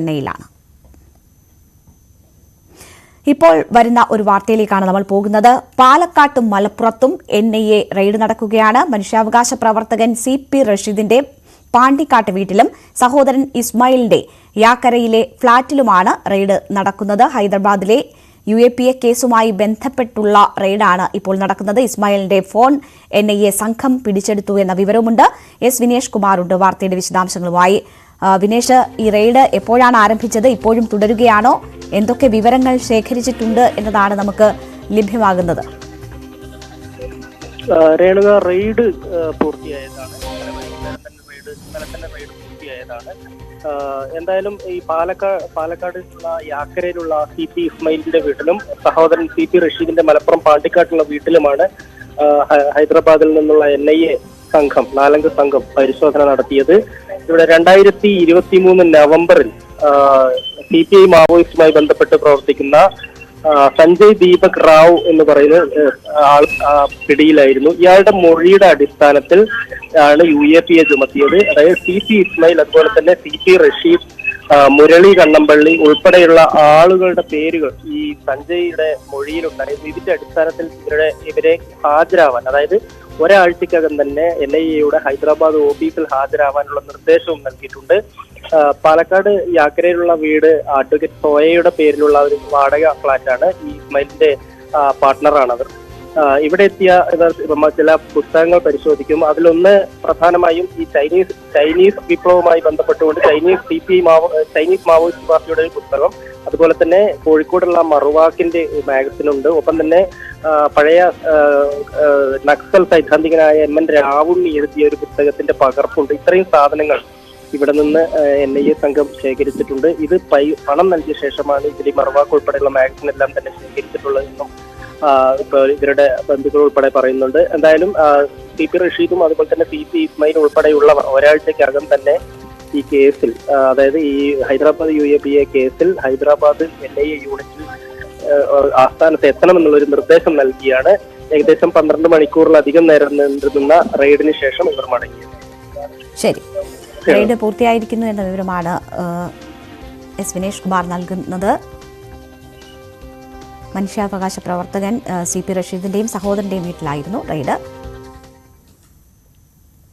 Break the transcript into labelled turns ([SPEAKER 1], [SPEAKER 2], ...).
[SPEAKER 1] എണ്ണയിലാണ് ഇപ്പോൾ വരുന്ന ഒരു വാർത്തയിലേക്കാണ് നമ്മൾ പോകുന്നത്. പാലക്കാട്ടും മലപ്പുറത്തും എൻ ഐ എ റെയ്ഡ് നടക്കുകയാണ്. മനുഷ്യാവകാശ പ്രവർത്തകൻ സി പി റഷീദിന്റെ പാണ്ടിക്കാട്ട് വീട്ടിലും സഹോദരൻ ഇസ്മായിലിന്റെ യാക്കരയിലെ ഫ്ളാറ്റിലുമാണ് റെയ്ഡ് നടക്കുന്നത്. ഹൈദരാബാദിലെ യു എ പി എ കേസുമായി ബന്ധപ്പെട്ടുള്ള റെയ്ഡാണ് ഇപ്പോൾ നടക്കുന്നത്. ഇസ്മായിലിന്റെ ഫോൺ എൻ ഐ എ സംഘം പിടിച്ചെടുത്തു എന്ന വിവരവുമുണ്ട്. എസ് വിനേഷ് കുമാറുണ്ട് വാർത്തയുടെ വിശദാംശങ്ങളുമായി. വിനേഷ് ഈ റെയ്ഡ് എപ്പോഴാണ് ആരംഭിച്ചത്? ഇപ്പോഴും തുടരുകയാണോ? എന്തൊക്കെ വിവരങ്ങൾ ശേഖരിച്ചിട്ടുണ്ട് എന്നതാണ് നമുക്ക് ലഭ്യമാകുന്നത്.
[SPEAKER 2] രേണുക റെയ്ഡ് പൂർത്തിയായതാണ്. റെയ്ഡ് റെയ്ഡ് പൂർത്തിയായതാണ്. എന്തായാലും ഈ പാലക്കാ പാലക്കാടിലുള്ള യാക്കരയിലുള്ള സി പി ഇസ്മയിലിന്റെ വീട്ടിലും സഹോദരൻ സി പി റഷീദിന്റെ മലപ്പുറം പാണ്ടിക്കാട്ടുള്ള വീട്ടിലുമാണ് ഹൈദരാബാദിൽ നിന്നുള്ള എൻ ഐ എ സംഘം നാലംഗ സംഘം പരിശോധന നടത്തിയത് ഇവിടെ രണ്ടായിരത്തി ഇരുപത്തി മൂന്ന് നവംബറിൽ സി പി ഐ മാവോയിസ്റ്റുമായി ബന്ധപ്പെട്ട് പ്രവർത്തിക്കുന്ന സഞ്ജയ് ദീപക് റാവു എന്ന് പറയുന്ന ആൾ പിടിയിലായിരുന്നു. ഇയാളുടെ മൊഴിയുടെ അടിസ്ഥാനത്തിൽ ആണ് യു എ പി എ ചുമത്തിയത്. അതായത് സി പി ഇസ്മായിൽ അതുപോലെ തന്നെ സി പി റഷീദ് മുരളി കണ്ണമ്പള്ളി ഉൾപ്പെടെയുള്ള ആളുകളുടെ പേരുകൾ ഈ സഞ്ജയുടെ മൊഴിയിലുണ്ടായിരുന്നു ഇതിന്റെ അടിസ്ഥാനത്തിൽ ഇവരുടെ ഇവരെ ഹാജരാവാൻ അതായത് ഒരാഴ്ചക്കകം തന്നെ എൻ ഐ എയുടെ ഹൈദരാബാദ് ഓഫീസിൽ ഹാജരാവാനുള്ള നിർദ്ദേശവും നൽകിയിട്ടുണ്ട്. പാലക്കാട് യാക്കരയിലുള്ള വീട് അഡ്വക്കേറ്റ് സോയയുടെ പേരിലുള്ള ഒരു വാടക ഫ്ലാറ്റാണ് ഈ ഇസ്മൈലിന്റെ പാർട്ട്ണറാണവർ ഇവിടെ എത്തിയ ചില പുസ്തകങ്ങൾ പരിശോധിക്കും. അതിലൊന്ന് പ്രധാനമായും ഈ ചൈനീസ് ചൈനീസ് വിപ്ലവവുമായി ബന്ധപ്പെട്ടുകൊണ്ട് Chinese C P Mao Chinese Maoist പാർട്ടിയുടെ ഒരു പുസ്തകം. അതുപോലെ തന്നെ കോഴിക്കോടുള്ള മറുവാക്കിന്റെ മാഗസിൻ ഉണ്ട് ഒപ്പം തന്നെ പഴയ നക്സൽ സൈദ്ധാന്തികനായ എം എൻ രാവുണ്ണി എഴുതിയ ഒരു പുസ്തകത്തിന്റെ പകർപ്പുണ്ട്. ഇത്രയും സാധനങ്ങൾ ഇവിടെ നിന്ന് എൻ ഐ എ സംഘം ശേഖരിച്ചിട്ടുണ്ട്. ഇത് പണം നൽകിയ ശേഷമാണ് ഇതിൽ മറുവാക്ക് ഉൾപ്പെടെയുള്ള മാഗസിൻ എല്ലാം തന്നെ ശേഖരിച്ചിട്ടുള്ളതെന്നും ആ, ഇപ്പൊ ഇവരുടെ ബന്ധുക്കൾ ഉൾപ്പെടെ പറയുന്നുണ്ട്. എന്തായാലും സി പി റഷീദും അതുപോലെ തന്നെ സി പി ഇസ്മയിൽ ഉൾപ്പെടെയുള്ളവർ ഒരാഴ്ചക്കകം തന്നെ ഈ കേസിൽ അതായത് ഈ Hyderabad U A P A കേസിൽ ഹൈദരാബാദ് എൻ ഐ എ യൂണിറ്റിൽ ആസ്ഥാനത്ത് എത്തണമെന്നുള്ളൊരു നിർദ്ദേശം നൽകിയാണ്. ഏകദേശം പന്ത്രണ്ട് മണിക്കൂറിലധികം നേരം നിന്നിരുന്ന റെയ്ഡിന് ശേഷം ഇവർ മടങ്ങിയത്.
[SPEAKER 1] ശരി. റെയ്ഡ് പൂർത്തിയായിരിക്കുന്നു എന്ന വിവരമാണ് എസ് വിനേഷ് കുമാർ നൽകുന്നത്. മനുഷ്യാവകാശ പ്രവർത്തകൻ സി പി റഷീദിന്റെയും സഹോദരന്റെയും വീട്ടിലായിരുന്നു റെയ്ഡ്.